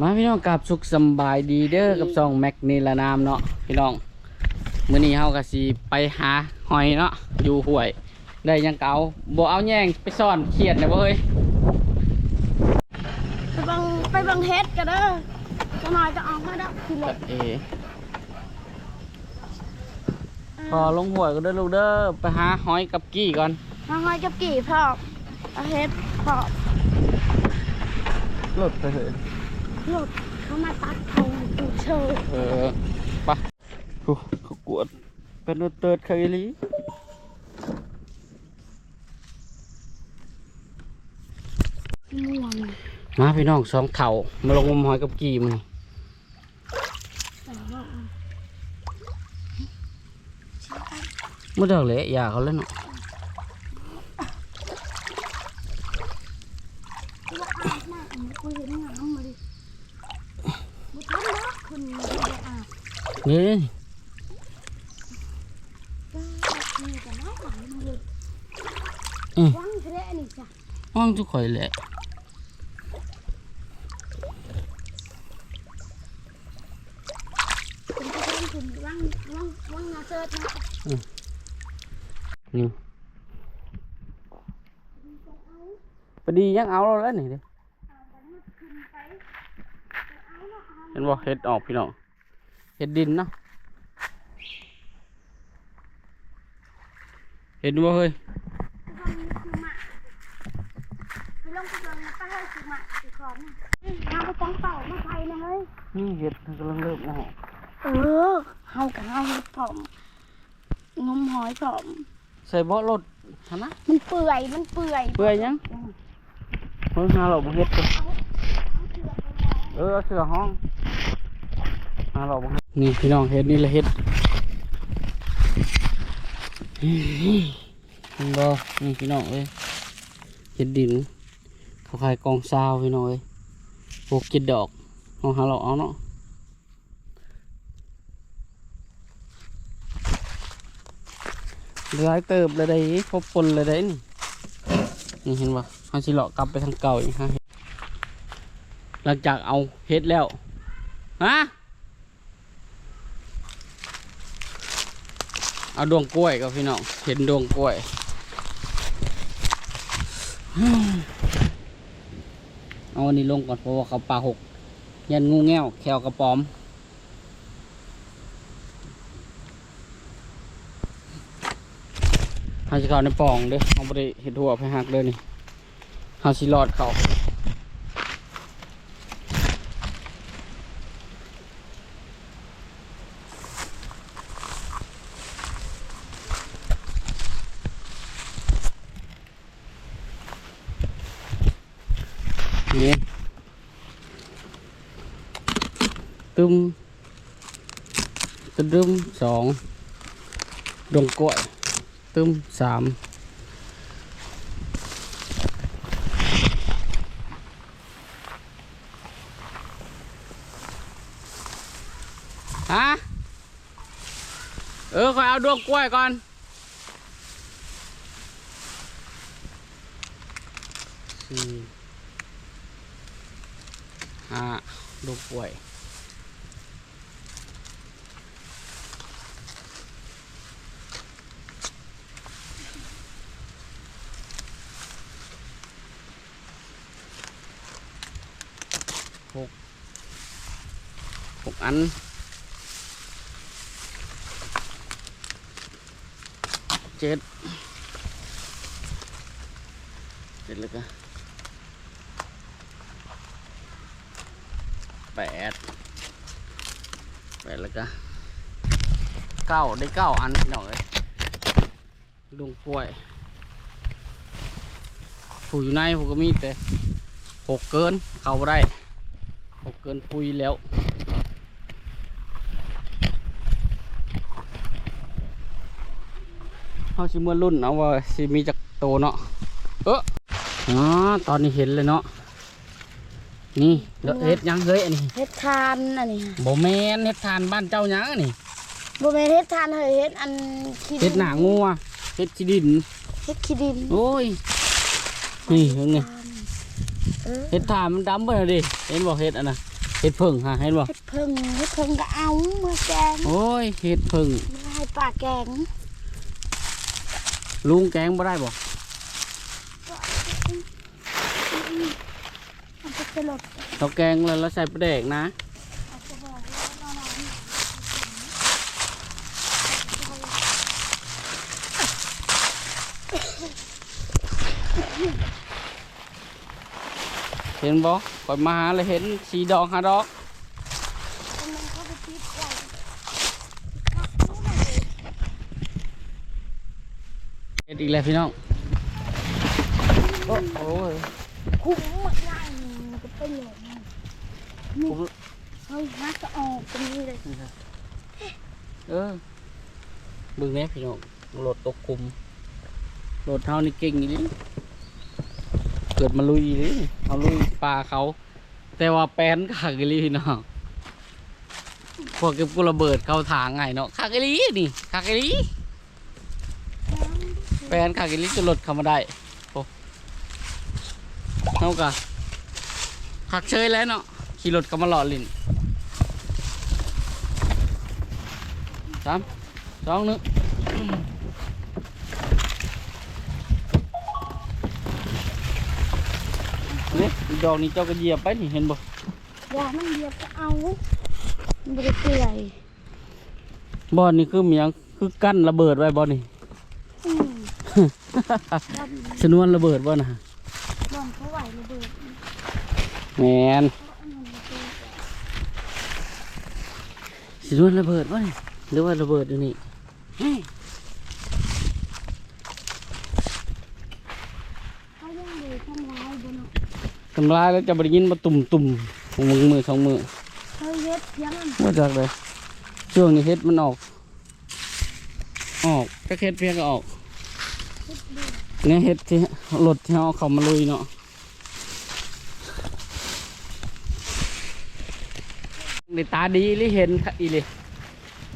มาพี่น้องกับสุขสำบายดีเด้อกับซองแม็กนี่ละนามเนาะพี่น้องมื้อนี้เฮาก็สิไปหาหอยเนาะอยู่ห้วย ได้หยังเก่าบ่เอาแย่งไปซ่อนเครียดนะบ่เฮ้ยไปบังไปบังเฮ็ดกันเด้อจะหน่อยจะออกมาดับคือรถเอพอลงห้วยก็เด้อลูกเด้อไปหาหอยกับกี้ก่อนมาหอยกับกี่พอกเอาเฮ็ดพอกรถไปเถอะ รถเขามาตัดเขาปูเชยเออไปโอ้เขากวดเป็นรถเติร์ดเคยลีม่วงมาพี่น้องสองเถ่ามาลงงมหอยกับกี้มันแต่ว่าเมื่อเดอกเละอย่าเขาเล่นเนาะ ที่ว่าอาบน้ำมันคุยเห็นงามมาดิบุทันเนาะคนนี้อาบ นี่ ก็มีแต่น้อยหลังมัน เลยวังแท้นี่จ้ะห้องทุกข่อยแหละเป็นที่ต้องถึงวังวังวังนาเซิร์ชนะนี่พอดียังเอาเราแล้วนี่เด้เห็นบ่เห็ดออกพี่น้อง เห็ดดินเนาะเห็นบ่เฮ้ยไปลงไปลงไปให้สิมาสิขอนมาไปจังเป่ามาไทยนะเฮ้ยนี่เห็ดมันกำลังเริ่มออกเออเฮากับเฮาผอมงมหอยผอมใส่เบาะรถฮะนะมันเปื่อยมันเปื่อยเปื่อยยังเพิ่งหาเราบ่เฮ็ดเลยเออเอาเสือห้องหาเราบ่เฮ็ด นี่พี่น้องเฮ็ดนี่แหละเฮ็ดนี่เห็นบ่นี่พี่น้องเอ้ยเฮ็ดดินเขาขายกองซาวพี่น้องเอ้ยพวกกิดดอกเอาหาเราเอาเนาะหลายเติบเลยได้ครบปนเลยได้นี่นี่เห็นปะเขาสิเลาะกลับไปทางเก่าอีกฮะหลังจากเอาเฮ็ดแล้วฮะ เอาดวงกล้วยกับพี่น้องเห็นดวงกล้วยเอาอันนี้ลงก่อนเพราะว่าเขาปลาหก ยันงูแง่วแควกระป๋อมเฮาสิเข้าในป่องเด้อเฮาบ่ได้เฮ็ดหัวไปหักเลยนี่เฮาสิรอดเขา นี่ตึมตึมสองดงกล้วยตึมส ดวงกล้วย หก หกอันเจ็ดเจ็ดแล้วก็ แปดแปดแล้วก็เก้าได้เก้าอันพี่น้อยดวงกล้วยผู้อยู่ในผมก็มีแต่หกเกินเข้าได้หกเกินปุยแล้วเขาชิมเมื่อรุ่นเอาว่าสิมีจักโตเนาะเอออ๋อตอนนี้เห็นเลยเนาะ นี่แล้วเฮ็ดหยังเฮ้ยอันนี้เฮ็ดทานอันนี้บ่แมนเฮ็ดทานบ้านเจ้าหยังอันนี้บ่แม่นเฮ็ดทานเฮ้ยเฮ็ดอันขี้เฮ็ดหนางัวเฮ็ดขี้ดินเฮ็ดขี้ดินโอ้ยนี่เห็นไงเออเฮ็ดทานมันดำเบิ่ดิเห็นบ่เฮ็ดอันน่ะเห็ดเพิ่งฮะเห็นบ่เฮ็ดเพิ่งเฮ็ดเพิ่งก็เอาเมื่อแกงโอ้ยเห็ดเพิ่งมาให้ป้าแกงลุงแกงบ่ได้บ่ มันจะ สลดเราแกงแล้วเราใส่ปลาแดกนะ เห็นบ่ก่อยมาหาเลยเห็นสีดอกหาดอกกำลังเข้าไปติดไว้เห็ดอีกแล้วพี่น้อง โอ้โอ้ยคุ้มหมดไล่มันก็ เป็นอย่างนี้นี่เฮ้ยน่าจะออกตรงนี้เลยเออเบึงแน่พี่น้องรถตกคุมรถเท่านี่เก่งอีหลีเกิดมาลุยอีหลีเอาลุยปลาเขา แต่ว่าแปนขากอีหลีพี่น้องพวกเก็บกุระเบิดเข้าทางไงเนาะขากอีหลีนี่ขากอีหลีแปนขากอีหลีจะรถเข้ามาได้โอ้เท่ากับ ขักเชยแล้วเนาะขี่รถเข้ามาหล่อลินสามสองหนึ่งนี่ดอกนี้เจ้าก็เหยียบไปนี่เห็นบ่อย่ามันเดียวก็เอามันไม่ได้เปื่อยบ่อนนี่คือเมียงคือกั้นระเบิดไว้บ่นี่อืมบอนชนวนระเบิดบ่นะบอนเขาไหวระเบิด แมนเพราะอันนั้นระเบิดชนวนระเบิดบ่นี่หรือว่าระเบิดอยู่นี่เขายังอยู่ทำร้ายบนเนาะทำลายแล้วจะบริยินมาตุ่มตุ่มๆมือมือสองมือเขาเย็ดเพียงอันว่าจากเลยช่วงนี้เฮ็ดมันออก ออกก็เฮ็ดเพียงก็ออกเย็ดดีเนี่ยเฮ็ดที่รถที่เขาเอาเขามาลุยเนาะ ในตาดีหรือเห็นค่ะอีเลย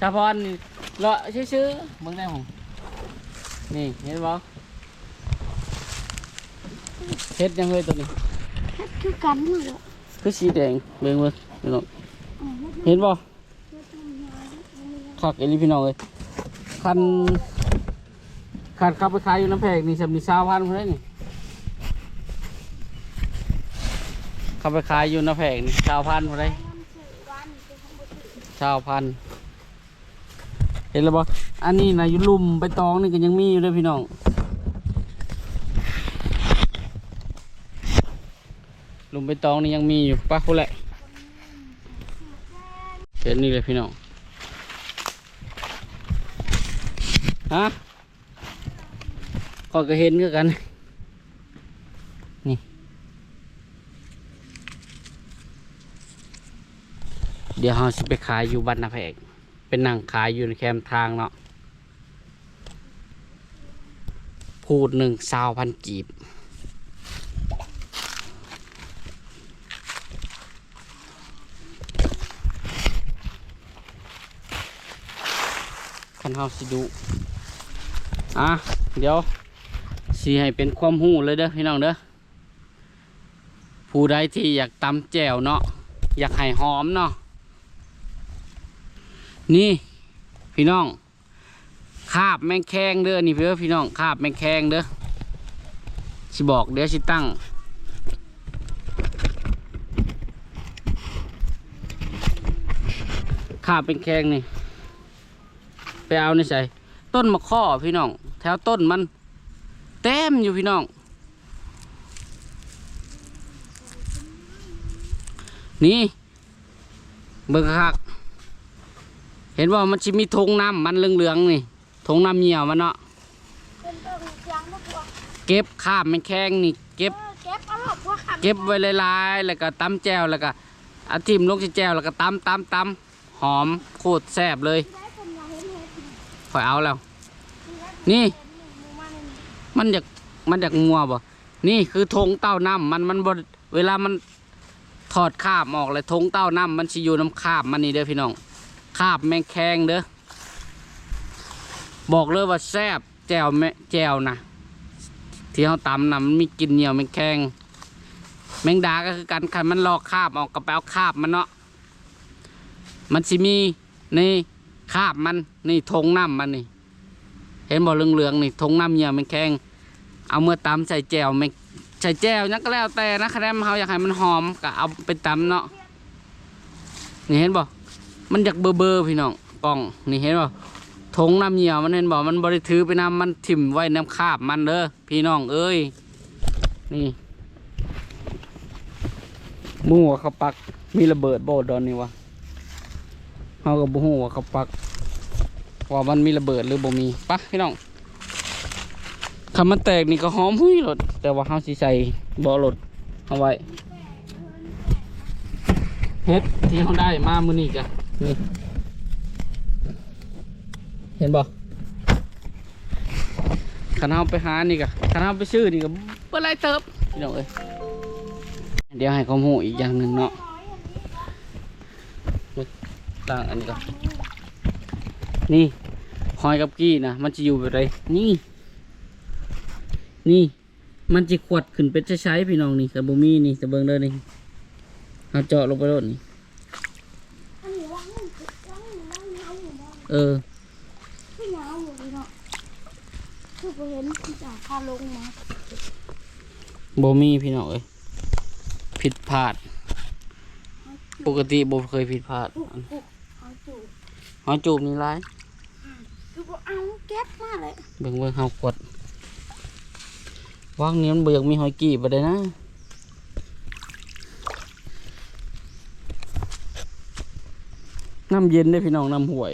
ชาพรนี่เลาะชื่อๆมึงได้หงนี่เห็นบ่เฮ็ดยังเฮ้ยตัวนี้เฮ็ดคือกันนี่แหละคือสีแดงเบิ่งเบิ่งพี่น้องอ๋อเฮ็ดเห็นบ่เฮ็ดทำร้ายนี่แหละคักเอหลีพี่น้องเลยคันคันขับไปขายอยู่น้ำแพงนี่สำนีสาวพันเพื่อนนี่ขับไปขายอยู่น้ำแพงนี่สาวพันเพื่อน ชาวพันธุ์เห็นแล้วบ่อันนี้นะอยุลุ่มไปตองนี่ก็ยังมีอยู่เลยพี่น้องลุมไปตองนี่ยังมีอยู่ป้าคุณแหละเห็นนี่เลยพี่น้องฮะก็ก็เห็นกัน ดี๋ยวเราสิไปขายอยู่บ้านนาแพกเป็นนั่งขายอยู่ในแคมป์ทางเนาะพูดหนึ่งสาวพันกีบคันเฮาสิดูอะเดี๋ยวสิให้เป็นความหูเลยเด้อพี่น้องเด้อผู้ใดที่อยากตำแจ่วเนาะอยากให้หอมเนาะ นี่ พี่น้องคาบแมงแคงเด้อนี่เด้อพี่น้องคาบแมงแคงเด้อสิบอกเดี๋ยวสิตั้งคาบเป็นแคงนี่ไปเอาในใส่ต้นมะข้อพี่น้อง แถวต้นมันเต็มอยู่พี่น้อง นี่เบิ่งคัก เห็นว่ามันจะมีทงน้ำมันเหลืองๆนี่ทงน้ำเหี่ยวมันเนาะเก็บข้ามมันแข้งนี่เก็บเก็บไว้ลายๆแล้วก็ตำแจวแล้วก็อาทิมลงที่แจวแล้วก็ตำตำตำหอมโคตรแซ่บเลยได้คนมาเห็นเห็ดคอยเอาแล้ว นี่ มันอยากมันอยากงัวบ่นี่คือธงเต้าน้ำมันมันบเวลามันถอดคราบออกเลยธงเต้าน้ำมันสิอยู่น้ำคราบมันนี่เด้อพี่น้อง คาบแมงแคงเด้อบอกเลยว่าแซ่บแจวแม่แจวนะที่เขาตำนะมันมีกลินเหนียวแมงแคงแมงดาก็คือการคันมันลอกคาบออกก็ไปเอาคาบมันเนาะมันสิมีนี่คาบมันนี่ทงน้ำมันนี่ เห็นบ่เหลืองๆนี่ทงน้ำเหี่ยวแมงแขงเอาเมื่อตำใส่แจวแมงใส่แจวนั่นก็แล้วแต่นะคะแนนเขาอยากให้มันหอมก็เอาไปตำเนาะนี่เห็นบ่ มันอยากเบอร์เบอร์ๆพี่น้องกล่องนี่เห็นบ่ทงน้ำเหี่ยวมันเห็นบ่มันบริถือไปน้ำมันถิ่มไว้น้ำคาบมันเด้อพี่น้องเอ้ยนี่มู่ว่าเขาปักมีระเบิดโบดอนนี่วะเขาก็บ่ฮู้ว่าเขาปักว่ามันมีระเบิดหรือบ่มีปะพี่น้องคำมันแตกนี่ก็หอมหุ้ยรถแต่ว่าเฮาสิใส่บ่อรถเอาไว้เฮ็ดที่เฮาได้มามือนี้จ้ะ นี่ เห็นบ่คันเฮาไปหานี่ก็คันเฮาไปซื้อนี่ก็บ่หลายเติบพี่น้องเอ้ยเดี๋ยวให้ความรู้อีกอย่างหนึ่งเนาะตั้งอันนี้ก่อนนี่หอยกับกี้นะมันจะอยู่แบบไรนี่ นี่ มันจะขวดขึ้นเป็นใช้ๆพี่น้องนี่แต่บ่มีนี่แต่เบิงเด้อนี่เอาเจาะลงไปโลดนี่นี้ว่างว่างว่างเงาอยู่บ้าง เออไม่เงาอยู่เลยเนาะคือผมเห็นที่จ่าพาลงมาบ่มีพี่น้องเอ้ยผิดพลาด ปกติบ่เคยผิดพลาดปุ๊บปุ๊บเอาจู่หอยจูบนี่ร้ายคือผมเอาแก๊สมาเลยเบิ่งเบิ่งเฮากดว่างนี้มันบ่อยากมีหอยกี้บ่ได้นะน้ำเย็นได้อพี่น้องน้ำห่วย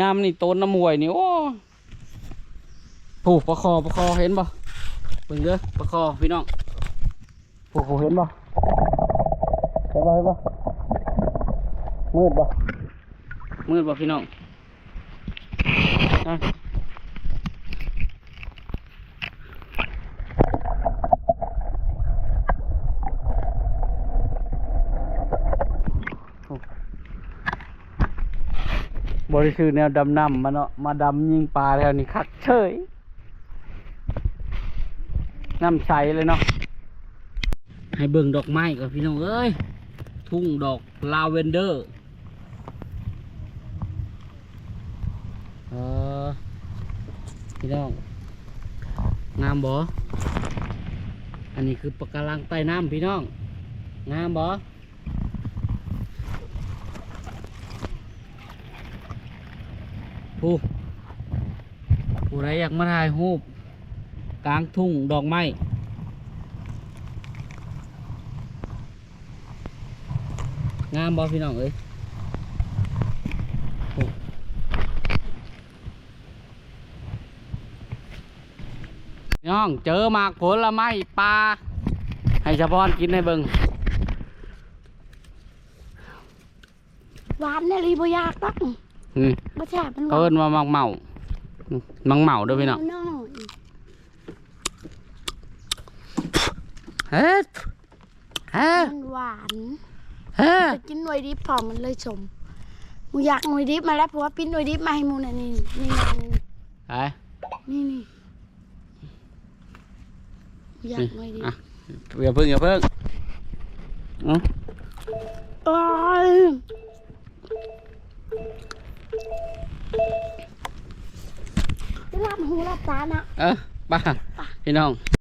ยามนี่ต้นน้ำห่วยนี่โอ้ผูกประคอประคอเห็นบ่เบิ่งเด้อประคอพี่น้องผูกผูกเห็นบ่เห็นบ่เห็นบ่มืดบ่มืดบ่พี่น้อง บริสุทธิ์แนวดำน้ำมาเนาะมาดำยิงปลาแล้วนี่คักเฉย น้ำใสเลยเนาะให้เบิ่งดอกไม้ก่อนพี่น้องเอ้ย ทุ่งดอกลาเวนเดอร์เออพี่น้อง งามบ่อันนี้คือปะการังใต้น้ำพี่น้อง งามบ่ ผู้ผู้ใดอยากมาถ่ายรูปกลางทุ่งดอกไม้งามบ่พี่น้องเอ้ยน้องเจอมากผลไม้ปลาให้เฉพาะกินให้เบิงหวานเนี่ยรีบอยากตัก นี่บ่แช่บมันหเขาวาเอิ้นนว่ามักเมามังเมาเด้วยพี่น้องน้อยเฮ้ยเฮ้ยมันหวานเฮ้ยไปกินหน่วยดิบพอมันเลยชมมูอยากหน่วยดิบมาแล้วเพราะว่าปิ้นหน่วยดิบมาให้มูน่ะนี่นี่นี่ไปนี่นี่มูอยากหน่วยดิบอะอย่าเพิ่งอย่าเพิ่งเอ้าโอ้ ยรับหูรับตานะเออไป้าพี่น้อง